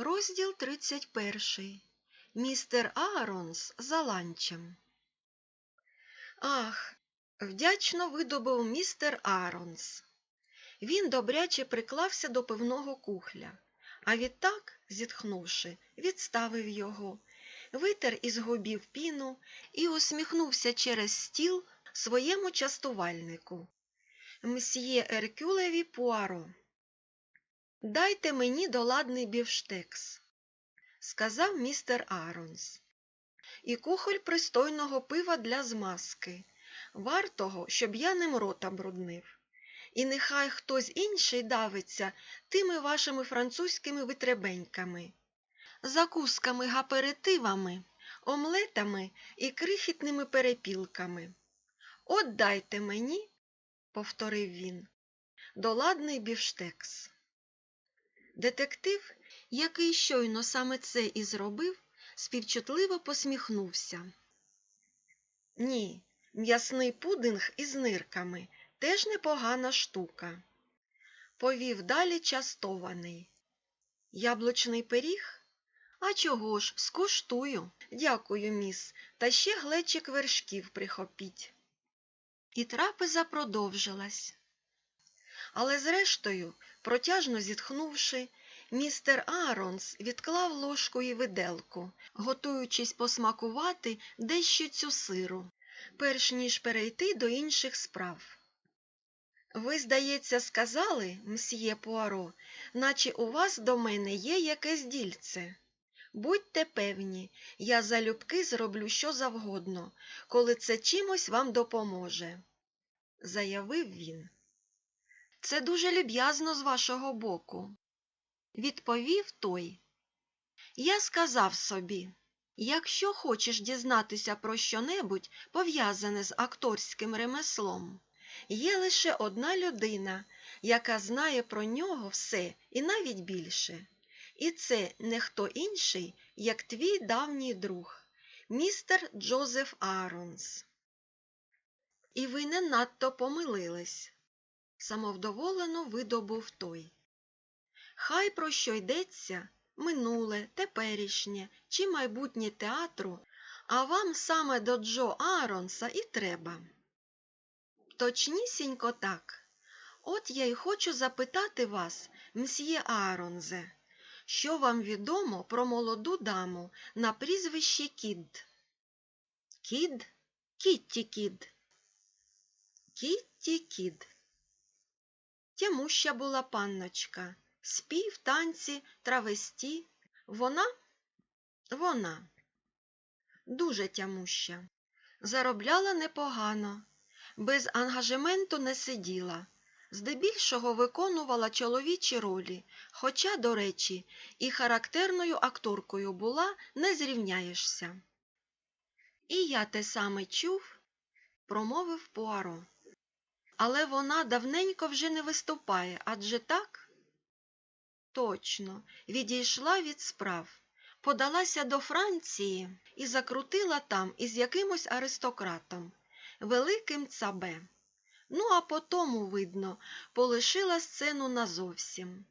Розділ 31. Містер Ааронс за ланчем. Ах, вдячно видобив містер Ааронс. Він добряче приклався до пивного кухля, а відтак, зітхнувши, відставив його, витер із губів піну і усміхнувся через стіл своєму частувальнику. Мсьє Еркюлеві Пуаро. Дайте мені доладний бівштекс, сказав містер Аронс. І кухоль пристойного пива для змазки, вартого, щоб я ним рота бруднив. І нехай хтось інший давиться тими вашими французькими витребеньками, закусками гаперитивами, омлетами і крихітними перепілками. От дайте мені, повторив він, доладний бівштекс. Детектив, який щойно саме це і зробив, співчутливо посміхнувся. Ні, м'ясний пудинг із нирками теж непогана штука. Повів далі частований. Яблучний пиріг? А чого ж, скуштую. Дякую, міс, та ще глечик вершків прихопіть. І трапеза продовжилась. Але зрештою, протяжно зітхнувши, містер Ааронс відклав ложку і виделку, готуючись посмакувати дещо цю сиру, перш ніж перейти до інших справ. Ви, здається, сказали, мсьє Пуаро, наче у вас до мене є якесь дільце. Будьте певні, я залюбки зроблю що завгодно, коли це чимось вам допоможе, заявив він. Це дуже люб'язно з вашого боку, відповів той. Я сказав собі, якщо хочеш дізнатися про що-небудь, пов'язане з акторським ремеслом, є лише одна людина, яка знає про нього все і навіть більше. І це не хто інший, як твій давній друг, містер Джозеф Ааронс. І ви не надто помилились самовдоволено видобув той. Хай про що йдеться минуле, теперішнє чи майбутнє театру, а вам саме до Джо Ааронса і треба. Точнісінько так. От я й хочу запитати вас, мсьє Ааронзе, що вам відомо про молоду даму на прізвище Кід? Кід? Кітті Кід. Кітті Кід. Тямуща була панночка, спів, танці, травесті. Вона? Вона. Дуже тямуща. Заробляла непогано, без ангажементу не сиділа. Здебільшого виконувала чоловічі ролі, хоча, до речі, і характерною акторкою була не зрівняєшся. І я те саме чув, промовив Пуаро. Але вона давненько вже не виступає, адже так? Точно, відійшла від справ, подалася до Франції і закрутила там із якимось аристократом, великим цабе. Ну, а потому, видно, полишила сцену назовсім.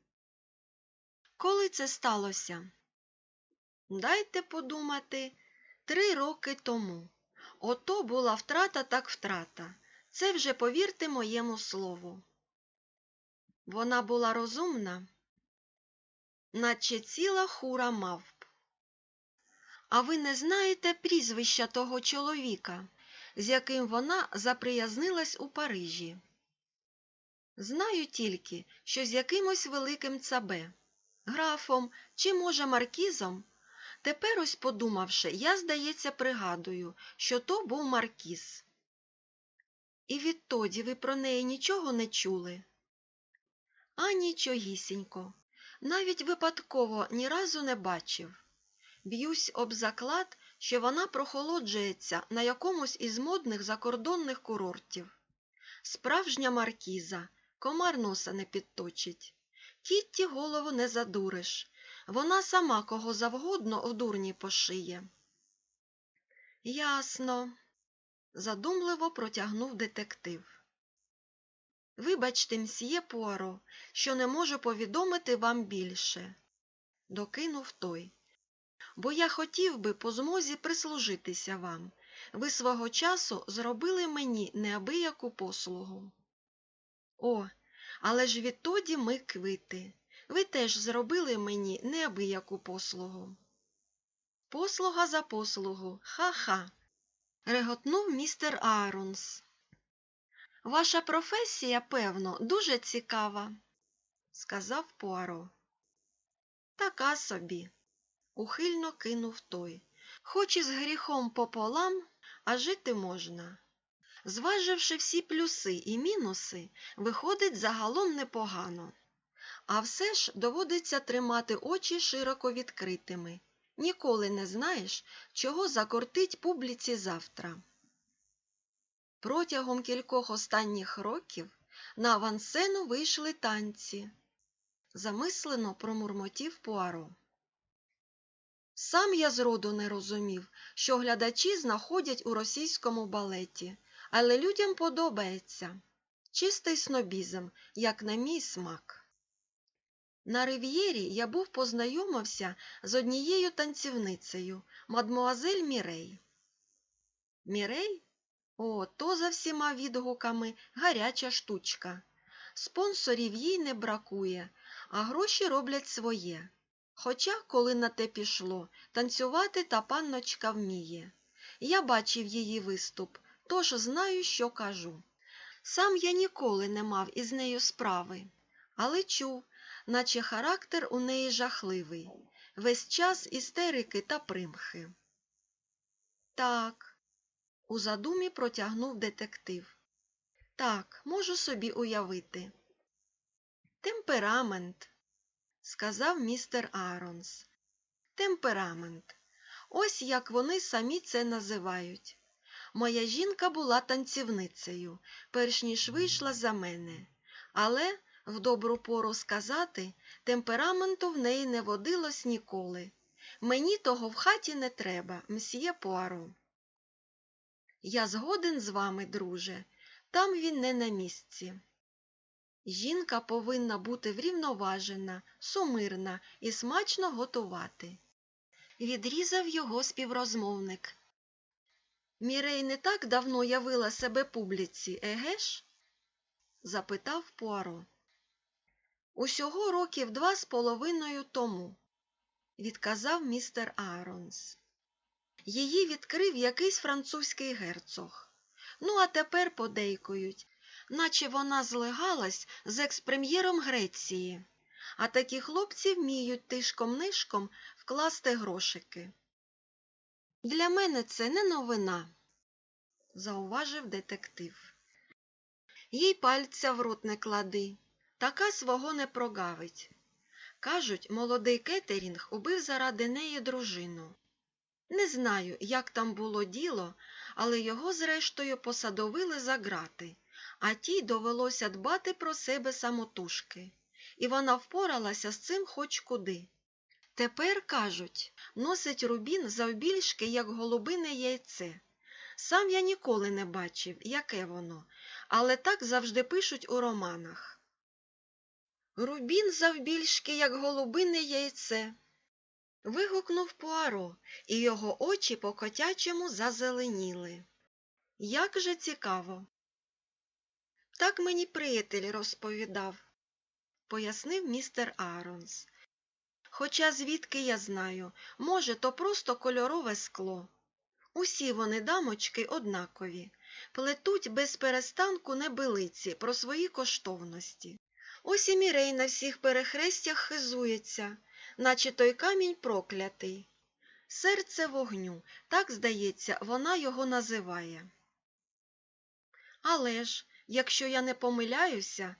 Коли це сталося? Дайте подумати, три роки тому. Ото була втрата так втрата. Це вже повірте моєму слову. Вона була розумна, наче ціла хура мавп. А ви не знаєте прізвища того чоловіка, з яким вона заприязнилась у Парижі? Знаю тільки, що з якимось великим цабе, графом чи, може, маркізом. Тепер ось подумавши, я, здається, пригадую, що то був маркіз. І відтоді ви про неї нічого не чули? А нічогісінько. Навіть випадково ні разу не бачив. Б'юсь об заклад, що вона прохолоджується на якомусь із модних закордонних курортів. Справжня маркіза, комар носа не підточить. Кітті голову не задуриш. Вона сама кого завгодно в дурні пошиє. Ясно задумливо протягнув детектив. Вибачте, мсьє Пуаро, що не можу повідомити вам більше. докинув той. Бо я хотів би по змозі прислужитися вам. Ви свого часу зробили мені неабияку послугу. О, але ж відтоді ми квити. Ви теж зробили мені неабияку послугу. Послуга за послугу, ха-ха. Реготнув містер Ааронс. Ваша професія, певно, дуже цікава, сказав Пуаро. Така собі, ухильно кинув той. Хоч і з гріхом пополам, а жити можна. Зваживши всі плюси і мінуси, виходить загалом непогано. А все ж доводиться тримати очі широко відкритими. Ніколи не знаєш, чого закортить публіці завтра. Протягом кількох останніх років на авансцену вийшли танці. Замислено промурмотів Пуаро. Сам я зроду не розумів, що глядачі знаходять у російському балеті, але людям подобається. Чистий снобізм, як на мій смак. На рив'єрі я був познайомився з однією танцівницею, мадмуазель Мірей. Мірей? О, то за всіма відгуками гаряча штучка. Спонсорів їй не бракує, а гроші роблять своє. Хоча, коли на те пішло, танцювати та панночка вміє. Я бачив її виступ, тож знаю, що кажу. Сам я ніколи не мав із нею справи, але чув, наче характер у неї жахливий, весь час істерики та примхи. Так, у задумі протягнув детектив. Так, можу собі уявити. Темперамент, сказав містер Ааронс. Темперамент. Ось як вони самі це називають. Моя жінка була танцівницею, перш ніж вийшла за мене, але, в добру пору сказати, темпераменту в неї не водилось ніколи. Мені того в хаті не треба, мсьє Пуаро. Я згоден з вами, друже, там він не на місці. Жінка повинна бути врівноважена, сумирна і смачно готувати. Відрізав його співрозмовник. Мірей не так давно явила себе публіці, еге ж? запитав Пуаро. Усього років два з половиною тому, відказав містер Ааронс. Її відкрив якийсь французький герцог. Ну, а тепер подейкують, наче вона злегалась з експрем'єром Греції, а такі хлопці вміють тишком-нишком вкласти грошики. Для мене це не новина, зауважив детектив. Їй пальця в рот не клади, така свого не прогавить. Кажуть, молодий Кетерінг убив заради неї дружину. Не знаю, як там було діло, але його, зрештою, посадовили за грати, а тій довелося дбати про себе самотужки, і вона впоралася з цим хоч куди. Тепер, кажуть, носить рубін завбільшки, як голубине яйце. Сам я ніколи не бачив, яке воно, але так завжди пишуть у романах. Рубін завбільшки, як голубине яйце. Вигукнув Пуаро, і його очі по котячому зазеленіли. Як же цікаво. Так мені приятель розповідав, пояснив містер Ааронс. Хоча звідки я знаю, може, то просто кольорове скло. Усі вони, дамочки, однакові, плетуть без перестанку небилиці про свої коштовності. Ось і Мірей на всіх перехрестях хизується, наче той камінь проклятий. Серце вогню, так, здається, вона його називає. Але ж, якщо я не помиляюся,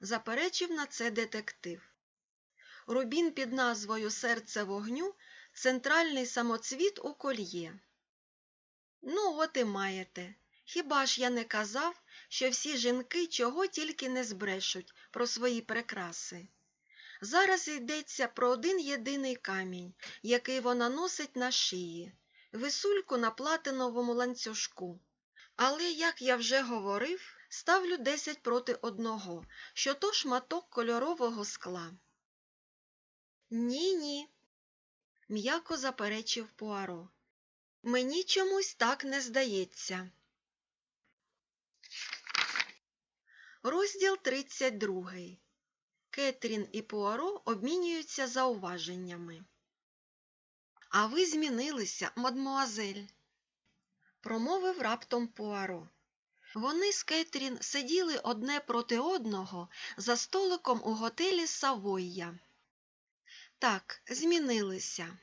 заперечив на це детектив. Рубін під назвою Серце вогню центральний самоцвіт у кольє. Ну, от і маєте. Хіба ж я не казав, що всі жінки чого тільки не збрешуть про свої прикраси? Зараз йдеться про один єдиний камінь, який вона носить на шиї, висульку на платиновому ланцюжку. Але, як я вже говорив, ставлю десять проти одного, що то шматок кольорового скла. Ні, ні, м'яко заперечив Пуаро. Мені чомусь так не здається. Розділ 32. Кетрін і Пуаро обмінюються зауваженнями. А ви змінилися, мадмуазель, промовив раптом Пуаро. Вони з Кетрін сиділи одне проти одного за столиком у готелі Савойя. Так, змінилися.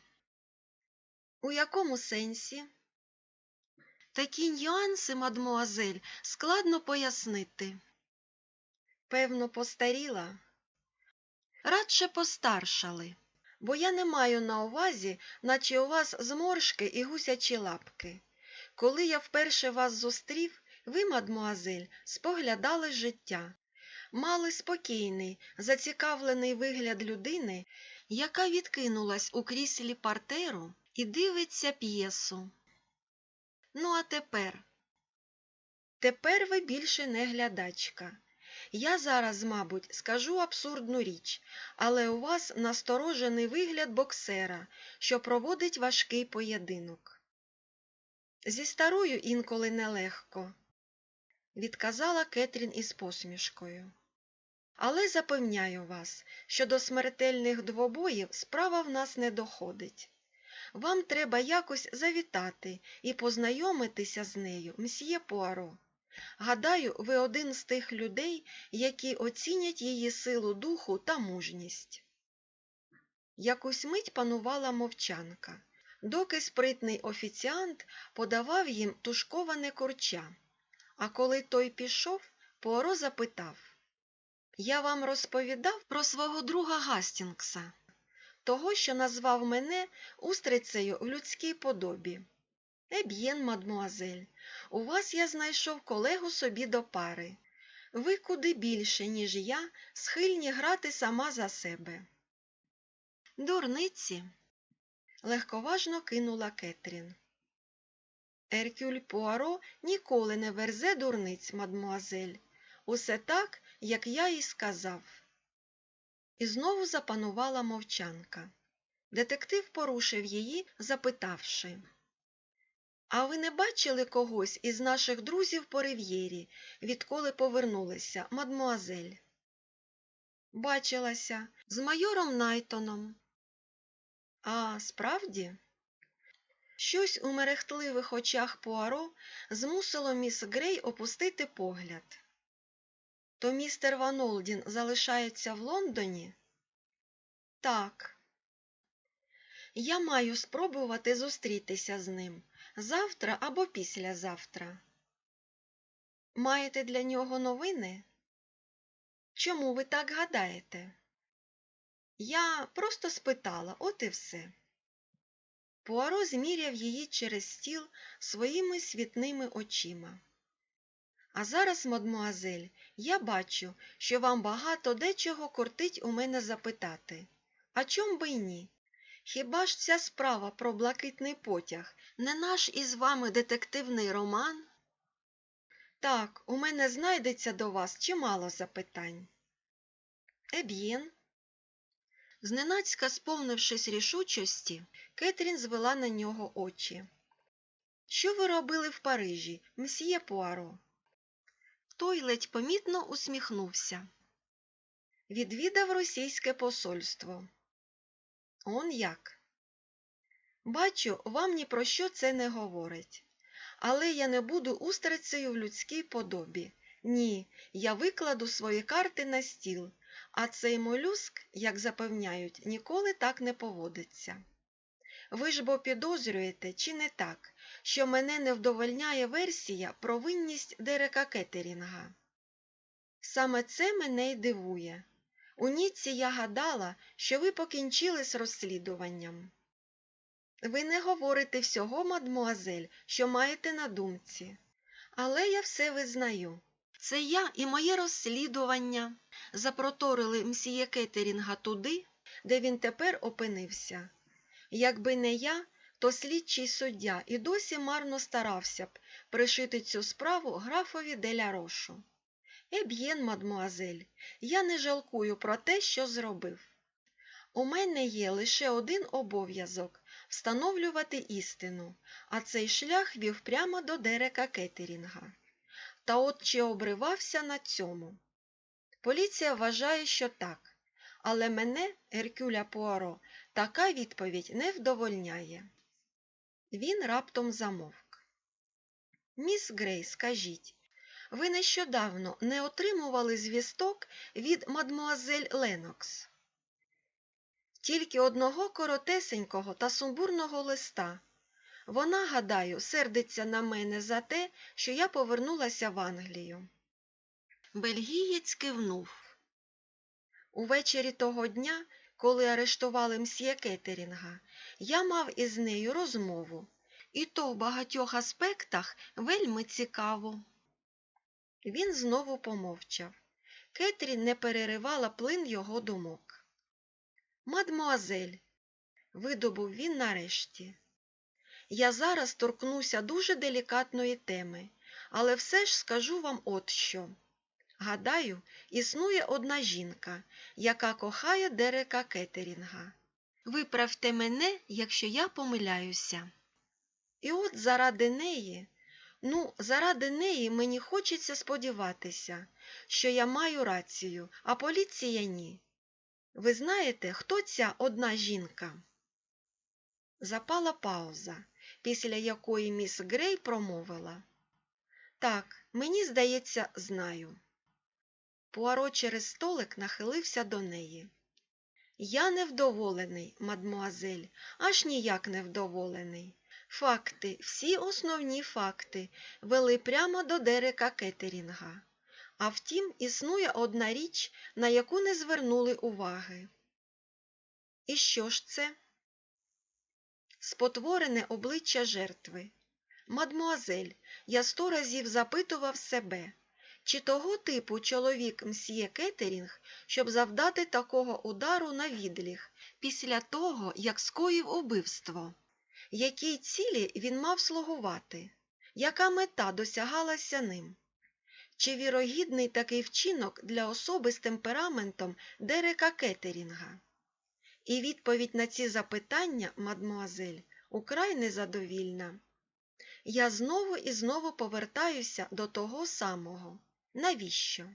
У якому сенсі? Такі нюанси, мадмуазель, складно пояснити. Певно, постаріла. Радше постаршали, бо я не маю на увазі, наче у вас зморшки і гусячі лапки. Коли я вперше вас зустрів, ви, мадмуазель, споглядали життя, мали спокійний, зацікавлений вигляд людини, яка відкинулась у кріслі партеру і дивиться п'єсу. Ну, а тепер? Тепер ви більше не глядачка. Я зараз, мабуть, скажу абсурдну річ, але у вас насторожений вигляд боксера, що проводить важкий поєдинок. Зі старою інколи нелегко, відказала Кетрін із посмішкою. Але запевняю вас, що до смертельних двобоїв справа в нас не доходить. Вам треба якось завітати і познайомитися з нею, мсьє Пуаро. Гадаю, ви один з тих людей, які оцінять її силу духу та мужність. Якусь мить панувала мовчанка, доки спритний офіціант подавав їм тушковане корча. А коли той пішов, Пуаро запитав Я вам розповідав про свого друга Гастінгса, того, що назвав мене устрицею в людській подобі. Еб'єн, мадмуазель, у вас я знайшов колегу собі до пари. Ви куди більше, ніж я, схильні грати сама за себе. Дурниці, легковажно кинула Кетрін. Еркюль Пуаро ніколи не верзе дурниць, мадмуазель. Усе так, як я їй сказав. І знову запанувала мовчанка. Детектив порушив її, запитавши. А ви не бачили когось із наших друзів по рив'єрі, відколи повернулися, мадмуазель? Бачилася з майором Найтоном. А справді? Щось у мерехтливих очах Пуаро змусило міс Грей опустити погляд. То містер Ван Олдін залишається в Лондоні? Так. Я маю спробувати зустрітися з ним завтра або післязавтра. Маєте для нього новини? Чому ви так гадаєте? Я просто спитала, от і все. Пуаро зміряв її через стіл своїми світними очима. А зараз, мадмуазель, я бачу, що вам багато дечого кортить у мене запитати. А чом би й ні? Хіба ж ця справа про блакитний потяг не наш із вами детективний роман? Так, у мене знайдеться до вас чимало запитань. Еб'єн. Зненацька сповнившись рішучості, Кетрін звела на нього очі. Що ви робили в Парижі, мсьє Пуаро? Той ледь помітно усміхнувся. Відвідав російське посольство. Он як? Бачу, вам ні про що це не говорить. Але я не буду устрицею в людській подобі. Ні, я викладу свої карти на стіл, а цей молюск, як запевняють, ніколи так не поводиться. Ви ж бо підозрюєте, чи не так, що мене не вдовольняє версія про винність Дерека Кеттерінга. Саме це мене й дивує. У Ніці я гадала, що ви покінчили з розслідуванням. Ви не говорите всього, мадмуазель, що маєте на думці. Але я все визнаю. Це я і моє розслідування запроторили мсьє Кеттерінга туди, де він тепер опинився. Якби не я, то слідчий суддя і досі марно старався б пришити цю справу графові деля рошу. Еб'єн, мадмуазель, я не жалкую про те, що зробив. У мене є лише один обов'язок встановлювати істину, а цей шлях вів прямо до Дерека Кеттерінга. Та от чи обривався на цьому? Поліція вважає, що так, але мене, Еркюля Пуаро, така відповідь не вдовольняє. Він раптом замовк. Міс Грей, скажіть, ви нещодавно не отримували звісток від мадмуазель Ленокс? Тільки одного коротесенького та сумбурного листа. Вона, гадаю, сердиться на мене за те, що я повернулася в Англію. Бельгієць кивнув. Увечері того дня, коли арештували мсьє Кеттерінга, я мав із нею розмову, і то в багатьох аспектах вельми цікаво. Він знову помовчав. Кетрін не переривала плин його думок. Мадмуазель, видобув він нарешті. Я зараз торкнуся дуже делікатної теми, але все ж скажу вам от що. Гадаю, існує одна жінка, яка кохає Дерека Кеттерінга. Виправте мене, якщо я помиляюся. І от заради неї, ну, заради неї мені хочеться сподіватися, що я маю рацію, а поліція ні. Ви знаєте, хто ця одна жінка? Запала пауза, після якої міс Грей промовила. Так, мені здається, знаю. Пуаро через столик нахилився до неї. Я невдоволений, мадмуазель, аж ніяк невдоволений. Факти, всі основні факти, вели прямо до Дерека Кеттерінга. А втім, існує одна річ, на яку не звернули уваги. І що ж це? Спотворене обличчя жертви. Мадмуазель, я сто разів запитував себе, чи того типу чоловік мсьє Кеттерінг, щоб завдати такого удару на відліг після того, як скоїв убивство, якій цілі він мав слугувати, яка мета досягалася ним? Чи вірогідний такий вчинок для особи з темпераментом Дерека Кеттерінга? І відповідь на ці запитання, мадмуазель, украй незадовільна. Я знову і знову повертаюся до того самого. Навіщо?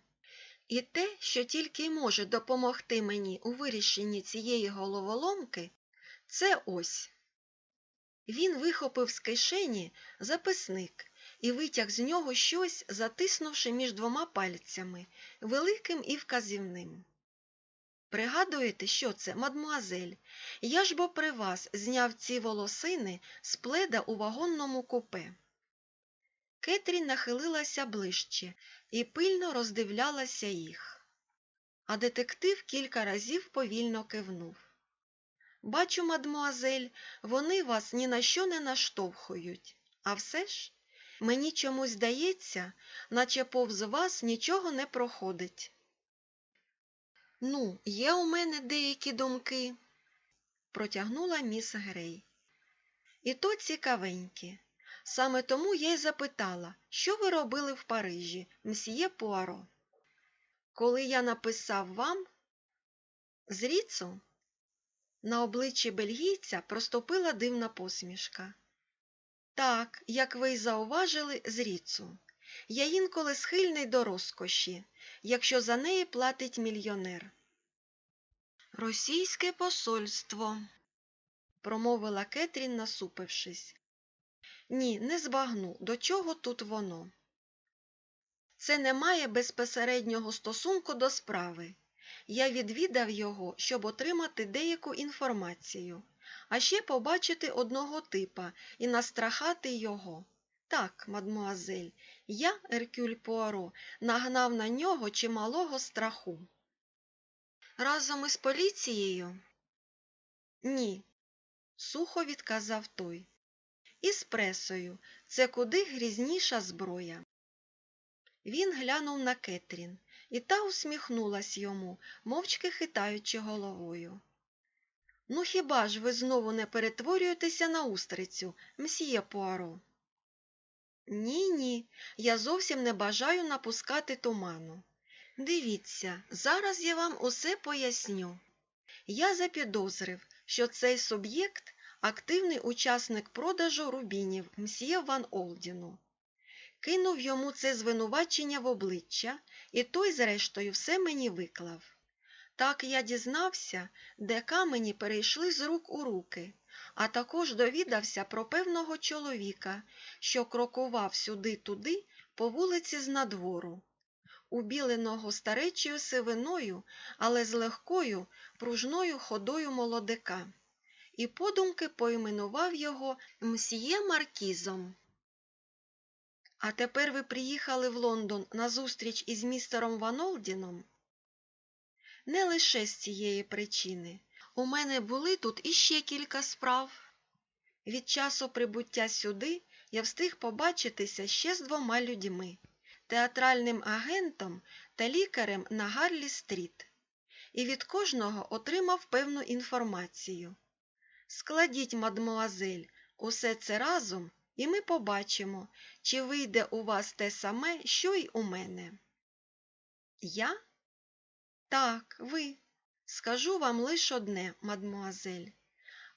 І те, що тільки може допомогти мені у вирішенні цієї головоломки, це ось. Він вихопив з кишені записник і витяг з нього щось, затиснувши між двома пальцями, великим і вказівним. Пригадуєте, що це, мадмуазель? Я ж бо при вас зняв ці волосини з пледа у вагонному купе. Кетрін нахилилася ближче і пильно роздивлялася їх. А детектив кілька разів повільно кивнув. Бачу, мадмуазель, вони вас ні на що не наштовхують, а все ж мені чомусь здається, наче повз вас нічого не проходить. Ну, є у мене деякі думки, протягнула міс Грей. І то цікавенькі. Саме тому я й запитала, що ви робили в Парижі, мсьє Пуаро. Коли я написав вам з Ріцу, на обличчі бельгійця проступила дивна посмішка. Так, як ви й зауважили, з. Я інколи схильний до розкоші, якщо за неї платить мільйонер. Російське посольство, промовила Кетрін, насупившись. Ні, не збагну, до чого тут воно. Це не має безпосереднього стосунку до справи. Я відвідав його, щоб отримати деяку інформацію, а ще побачити одного типа і настрахати його. Так, мадмуазель, я, Еркюль Пуаро, нагнав на нього чималого страху. Разом із поліцією? Ні, сухо відказав той. Із пресою це куди грізніша зброя. Він глянув на Кетрін, і та усміхнулась йому, мовчки хитаючи головою. Ну, хіба ж ви знову не перетворюєтеся на устрицю, мсьє Пуаро? Ні, ні, я зовсім не бажаю напускати туману. Дивіться, зараз я вам усе поясню. Я запідозрив, що цей суб'єкт активний учасник продажу рубінів мсьє Ван Олдіну. Кинув йому це звинувачення в обличчя, і той, зрештою, все мені виклав. Так я дізнався, де камені перейшли з рук у руки, а також довідався про певного чоловіка, що крокував сюди-туди по вулиці з надвору, убіленого старечою сивиною, але з легкою пружною ходою молодика, і подумки поіменував його мсьє Маркізом. А тепер ви приїхали в Лондон на зустріч із містером Ван Олдіном? Не лише з цієї причини. У мене були тут іще кілька справ. Від часу прибуття сюди я встиг побачитися ще з двома людьми театральним агентом та лікарем на Гарлі Стріт, і від кожного отримав певну інформацію. Складіть, мадмуазель, усе це разом, і ми побачимо, чи вийде у вас те саме, що й у мене. Я? Так, ви. Скажу вам лише одне, мадмуазель.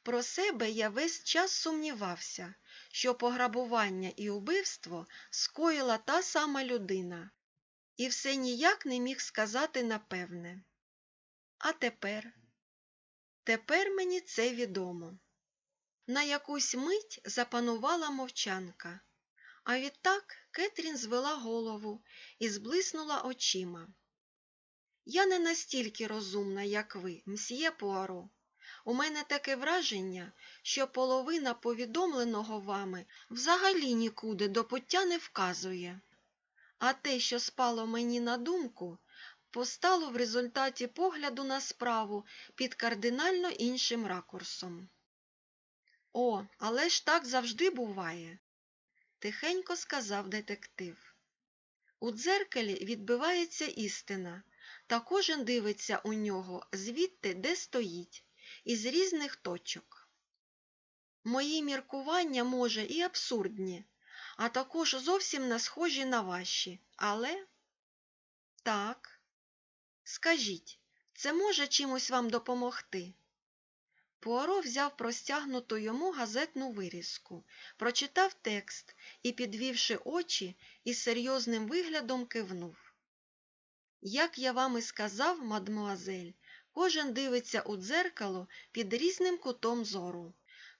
Про себе я весь час сумнівався, що пограбування і убивство скоїла та сама людина, і все ніяк не міг сказати напевне. А тепер? Тепер мені це відомо. На якусь мить запанувала мовчанка, а відтак Кетрін звела голову і зблиснула очима. Я не настільки розумна, як ви, мсьє Пуаро. У мене таке враження, що половина повідомленого вами взагалі нікуди до пуття не вказує. А те, що спало мені на думку, постало в результаті погляду на справу під кардинально іншим ракурсом. О, але ж так завжди буває, тихенько сказав детектив. У дзеркалі відбивається істина, та кожен дивиться у нього звідти, де стоїть, із різних точок. Мої міркування, може, і абсурдні, а також зовсім не схожі на ваші, але так, скажіть, це може чимось вам допомогти? Пуаро взяв простягнуту йому газетну вирізку, прочитав текст і, підвівши очі, із серйозним виглядом кивнув. Як я вам і сказав, мадмуазель, кожен дивиться у дзеркало під різним кутом зору.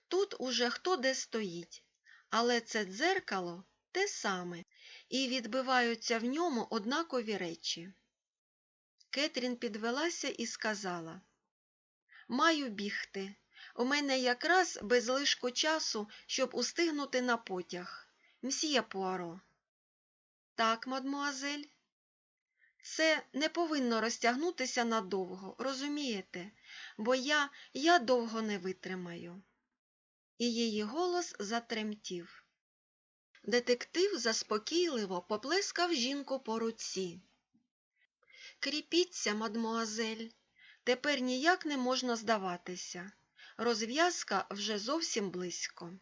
Тут уже хто де стоїть, але це дзеркало те саме, і відбиваються в ньому однакові речі. Кетрін підвелася і сказала Маю бігти. У мене якраз без лишку часу, щоб устигнути на потяг. Мсьє Пуаро. Так, мадмуазель. Це не повинно розтягнутися надовго, розумієте, бо я, я довго не витримаю. І її голос затремтів. Детектив заспокійливо поплескав жінку по руці. Кріпіться, мадмуазель, тепер ніяк не можна здаватися. Розв'язка вже зовсім близько.